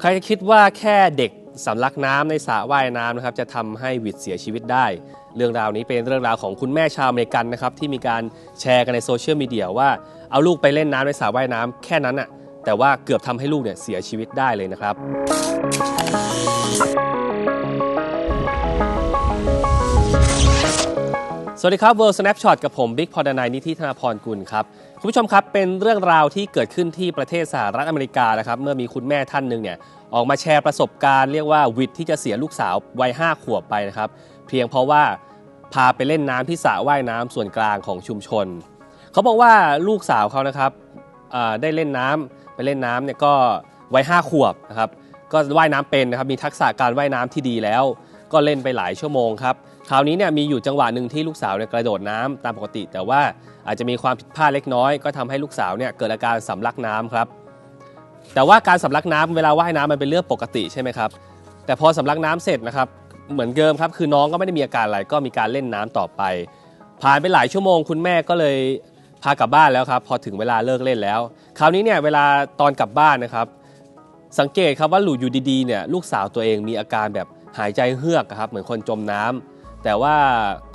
ใครจะคิดว่าแค่เด็กสำลักน้ำในสระว่ายน้ำนะครับจะทำให้วิดเสียชีวิตได้ เรื่องราวนี้เป็นเรื่องราวของคุณแม่ชาวอเมริกันนะครับที่มีการแชร์กันในโซเชียลมีเดียว่าเอาลูกไปเล่นน้ำในสระว่ายน้ำแค่นั้นอะแต่ว่าเกือบทำให้ลูกเนี่ยเสียชีวิตได้เลยนะครับ สวัสดีครับ World Snapshot กับผมบิ๊กพอดนายนิธิธนาพรกุลครับ คุณผู้ชมครับเป็นเรื่องราวที่เกิดขึ้นที่ประเทศสหรัฐอเมริกานะครับ เมื่อมีคุณแม่ท่านหนึ่งเนี่ยออกมาแชร์ประสบการณ์เรียกว่าวิทย์ที่จะเสียลูกสาววัย5ขวบไปนะครับ เพียงเพราะว่าพาไปเล่นน้ำที่สระว่ายน้ำส่วนกลางของชุมชน เขาบอกว่าลูกสาวเขานะครับได้เล่นน้ำไปเล่นน้ำเนี่ยก็วัย5ขวบนะครับก็ว่ายน้ำเป็นนะครับมีทักษะการว่ายน้ำที่ดีแล้ว ก็เล่นไปหลายชั่วโมงครับ คราวนี้เนี่ยมีอยู่จังหวะหนึ่งที่ลูกสาวเนี่ยกระโดดน้ำตามปกติ แต่ว่าอาจจะมีความผิดพลาดเล็กน้อย ก็ทำให้ลูกสาวเนี่ยเกิดอาการสำลักน้ำครับ แต่ว่าการสำลักน้ำเวลาว่ายน้ำมันเป็นเรื่องปกติใช่ไหมครับแต่พอสำลักน้ำเสร็จนะครับเหมือนเดิมครับคือน้องก็ไม่ได้มีอาการอะไรก็มีการเล่นน้ำต่อไป ผ่านไปหลายชั่วโมง คุณแม่ก็เลยพากลับบ้านแล้วครับ พอถึงเวลาเลิกเล่นแล้ว คราวนี้เนี่ยเวลาตอนกลับบ้านนะครับ สังเกตครับว่าหลูอยู่ดีๆเนี่ยลูกสาวตัวเองมีอาการแบบหายใจเฮือกครับเหมือนคนจมน้ำ แต่ว่า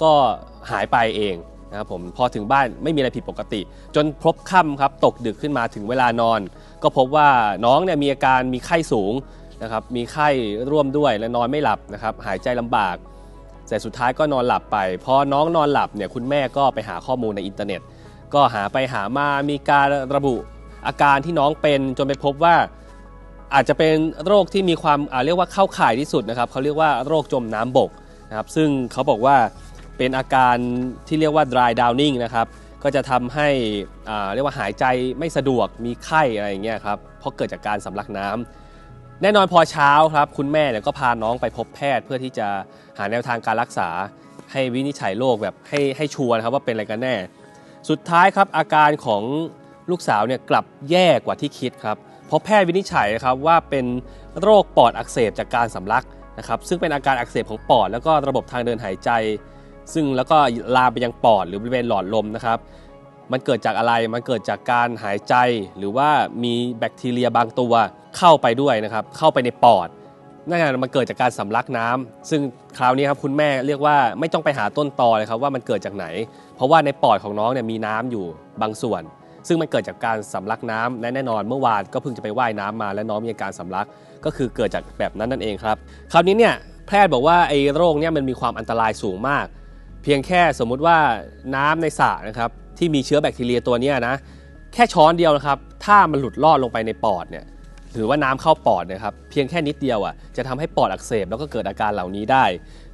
ก็หายไปเองนะครับผมพอถึงบ้านไม่มีอะไรผิดปกติ จนพบค่ำครับตกดึกขึ้นมาถึงเวลานอน ก็พบว่าน้องเนี่ยมีอาการมีไข้สูงนะครับมีไข้ร่วมด้วยและนอนไม่หลับนะครับหายใจลำบากแต่สุดท้ายก็นอนหลับไปพอน้องนอนหลับเนี่ยคุณแม่ก็ไปหาข้อมูลในอินเทอร์เน็ต ก็หาไปหามามีการระบุอาการที่น้องเป็นจนไปพบว่าอาจจะเป็นโรคที่มีความอ่าเรียกว่าเข้าข่ายที่สุดนะครับเขาเรียกว่าโรคจมน้ำบก นะครับซึ่งเขาบอกว่าเป็นอาการที่เรียกว่า dry downing นะครับก็จะทำให้อ่าเรียกว่าหายใจไม่สะดวกมีไข้อะไรอย่างเงี้ยครับเพราะเกิดจากการสำลักน้ำแน่นอนพอเช้าครับคุณแม่เนี่ยก็พาน้องไปพบแพทย์เพื่อที่จะหาแนวทางการรักษาให้วินิจฉัยโรคแบบให้ให้ชัวร์นะครับว่าเป็นอะไรกันแน่ สุดท้ายครับอาการของลูกสาวเนี่ยกลับแย่กว่าที่คิดครับเพราะแพทย์วินิจฉัยครับว่าเป็นโรคปอดอักเสบจากการสำลัก นะครับซึ่งเป็นอาการอักเสบของปอด แล้วก็ระบบทางเดินหายใจ ซึ่งแล้วก็ลามไปยังปอดหรือบริเวณหลอดลมนะครับ มันเกิดจากอะไรมันเกิดจากการหายใจ หรือว่ามีแบคทีเรียบางตัวเข้าไปด้วยนะครับเข้าไปในปอดนั่นไงมันเกิดจากการสำลักน้ำซึ่งคราวนี้ครับคุณแม่เรียกว่าไม่ต้องไปหาต้นตอเลยครับว่ามันเกิดจากไหน เพราะว่าในปอดของน้องเนี่ยมีน้ำอยู่บางส่วน ซึ่งมันเกิดจากการสำลักน้ำและแน่นอนเมื่อวานก็เพิ่งจะไปว่ายน้ำมาและน้องมีอาการสำลัก ก็คือเกิดจากแบบนั้นนั่นเองครับ คราวนี้เนี่ยแพทย์บอกว่าไอ้โรคเนี่ยมันมีความอันตรายสูงมาก เพียงแค่สมมุติว่าน้ำในสระนะครับที่มีเชื้อแบคทีเรียตัวนี้นะแค่ช้อนเดียวนะครับ ถ้ามันหลุดลอดลงไปในปอดเนี่ยหรือว่าน้ำเข้าปอดนะครับเพียงแค่นิดเดียวอะจะทำให้ปอดอักเสบแล้วก็เกิดอาการเหล่านี้ได้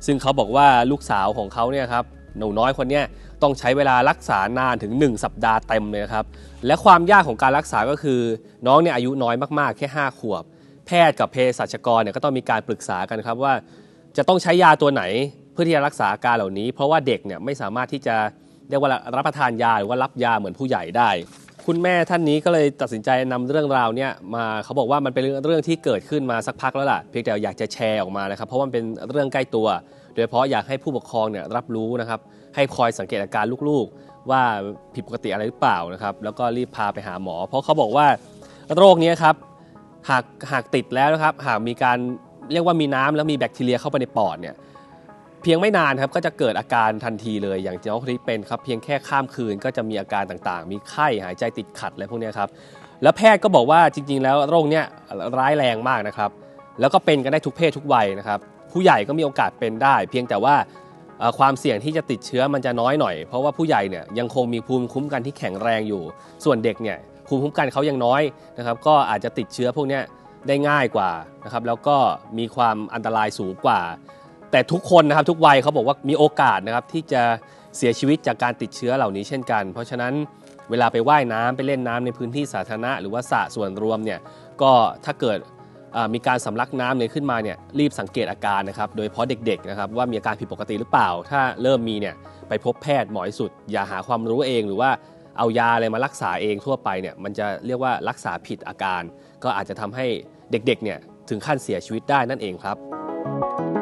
ซึ่งเขาบอกว่าลูกสาวของเขาเนี่ยครับ หนูน้อยคนนี้ต้องใช้เวลารักษานานถึง 1 สัปดาห์เต็มเลยนะครับ และความยากของการรักษาก็คือ น้องเนี่ยอายุน้อยมากๆ แค่ 5 ขวบ แพทย์กับเภสัชกรเนี่ยก็ต้องมีการปรึกษากันครับว่า จะต้องใช้ยาตัวไหนเพื่อที่จะรักษาอาการเหล่านี้ เพราะว่าเด็กเนี่ยไม่สามารถที่จะเรียกว่ารับประทานยาหรือว่ารับยาเหมือนผู้ใหญ่ได้ คุณแม่ท่านนี้ก็เลยตัดสินใจนำเรื่องราวเนี่ยมาเขาบอกว่ามันเป็นเรื่องที่เกิดขึ้นมาสักพักแล้วล่ะเพียงแต่อยากจะแชร์ออกมานะครับ เพราะว่ามันเป็นเรื่องใกล้ตัว โดยเฉพาะอยากให้ผู้ปกครองเนี่ยรับรู้นะครับ ให้คอยสังเกตอาการลูกๆ ว่าผิดปกติอะไรหรือเปล่านะครับ แล้วก็รีบพาไปหาหมอ เพราะเขาบอกว่าโรคนี้ครับหากหากติดแล้วนะครับ หากมีการเรียกว่ามีน้ำแล้วมีแบคทีเรียเข้าไปในปอดเนี่ย เพียงไม่นานครับก็จะเกิดอาการทันทีเลยอย่างน้องคนนี้เป็นครับเพียงแค่ข้ามคืนก็จะมีอาการต่างๆ มีไข้หายใจติดขัดอะไรพวกนี้ครับแล้วแพทย์ก็บอกว่าจริง ๆ แล้วโรคเนี้ยร้ายแรงมากนะครับแล้วก็เป็นกันได้ทุกเพศทุกวัยนะครับผู้ใหญ่ก็มีโอกาสเป็นได้ เพียงแต่ว่าความเสี่ยงที่จะติดเชื้อมันจะน้อยหน่อย เพราะว่าผู้ใหญ่เนี่ยยังคงมีภูมิคุ้มกันที่แข็งแรงอยู่ ส่วนเด็กเนี่ยภูมิคุ้มกันเขายังน้อยนะครับก็อาจจะติดเชื้อพวกนี้ได้ง่ายกว่านะครับแล้วก็มีความอันตรายสูงกว่า แต่ทุกคนนะครับทุกวัยเขาบอกว่ามีโอกาสนะครับที่จะเสียชีวิตจากการติดเชื้อเหล่านี้เช่นกัน เพราะฉะนั้นเวลาไปว่ายน้ำไปเล่นน้ำในพื้นที่สาธารณะ หรือว่าสระส่วนรวมเนี่ยก็ถ้าเกิดมีการสำลักน้ำเนี่ยขึ้นมาเนี่ยรีบสังเกตอาการนะครับโดยเฉพาะเด็กๆนะครับว่ามีอาการผิดปกติหรือเปล่า ถ้าเริ่มมีเนี่ยไปพบแพทย์หมอที่สุด อย่าหาความรู้เองหรือว่าเอายาอะไรมารักษาเองทั่วไปเนี่ยมันจะเรียกว่ารักษาผิดอาการ ก็อาจจะทำให้เด็กๆเนี่ยถึงขั้นเสียชีวิตได้นั่นเองครับ